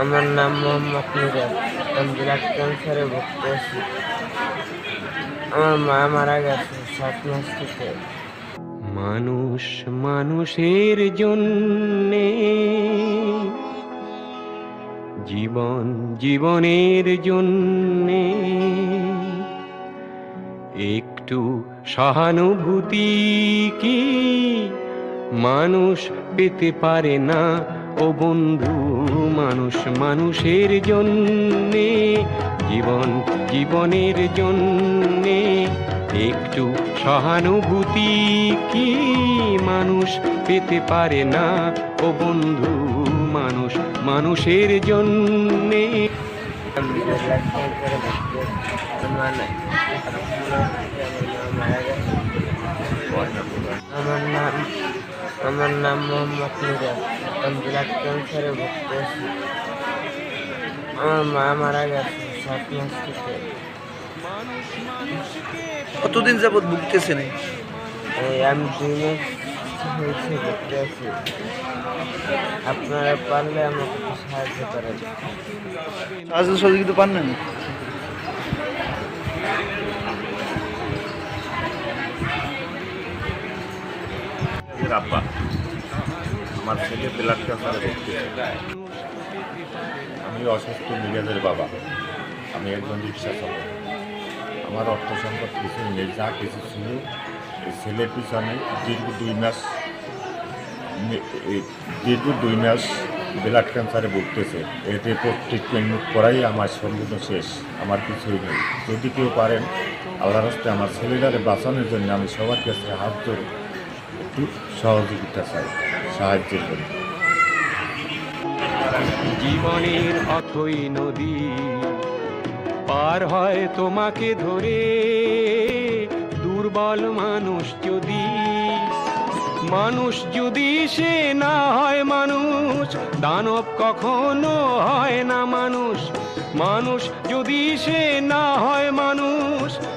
আমার নাম মোহাম্মদ মিরাজ আমি ব্লাড ক্যান্সারে ভুগতে আছি। আমার মা মারা গেছে সাত মাস থেকে। মানুষ মানুষের জন্যে জীবন জীবনের জন্যে একটু সহানুভূতি কি মানুষ পেতে পারে না ও বন্ধু, মানুষ মানুষের জন্যে, জীবন জীবনের জন্যে, একটু সহানুভূতি কি মানুষ পেতে পারে না? ও বন্ধু, মানুষ মানুষের জন্যে। আমার নাম আমার নাম মোহাম্মদ ব্লাড ক্যান্সারে ভুগতে আছি আমার মা মারা গেছে সাত মাস থেকে। কতদিন যাবৎ ভুগতেছেন? এই? আমি দুই মাস হয়েছে ভুগতে আছি আপনারা পারলে আমাকে একটু সাহায্য করেন। সাহায্য সহযোগিতা পান না আব্বা আমার ছেলে ব্লাড ক্যান্সারে ভর্তি আমি অসুস্থ মিরাজের বাবা। আমি একজন রিক্সা চালক আমার অর্থ সম্পদ কিছু নেই, যা কিছু ছিল। এই ছেলের পিছনে দীর্ঘ দুই মাস দীর্ঘ দুই মাস ব্লাড ক্যান্সারে ভুগতেছে এর রিপোর্ট ট্রিটমেন্ট করাই আমার সম্পূর্ণ শেষ। আমার কিছুই নেই। যদি কেউ পারেন, আল্লাহর হস্তে আমার ছেলেটারে বাঁচানোর জন্য আমি সবার কাছে হাত ধরে একটু সহযোগিতা চাই। সাহায্যের জন্য জীবনের অথই নদী পার হয় তোমাকে ধরে, দুর্বল মানুষ যদি মানুষ যদি সে না হয় মানুষ, দানব কখনো হয় না মানুষ মানুষ যদি সে না হয় মানুষ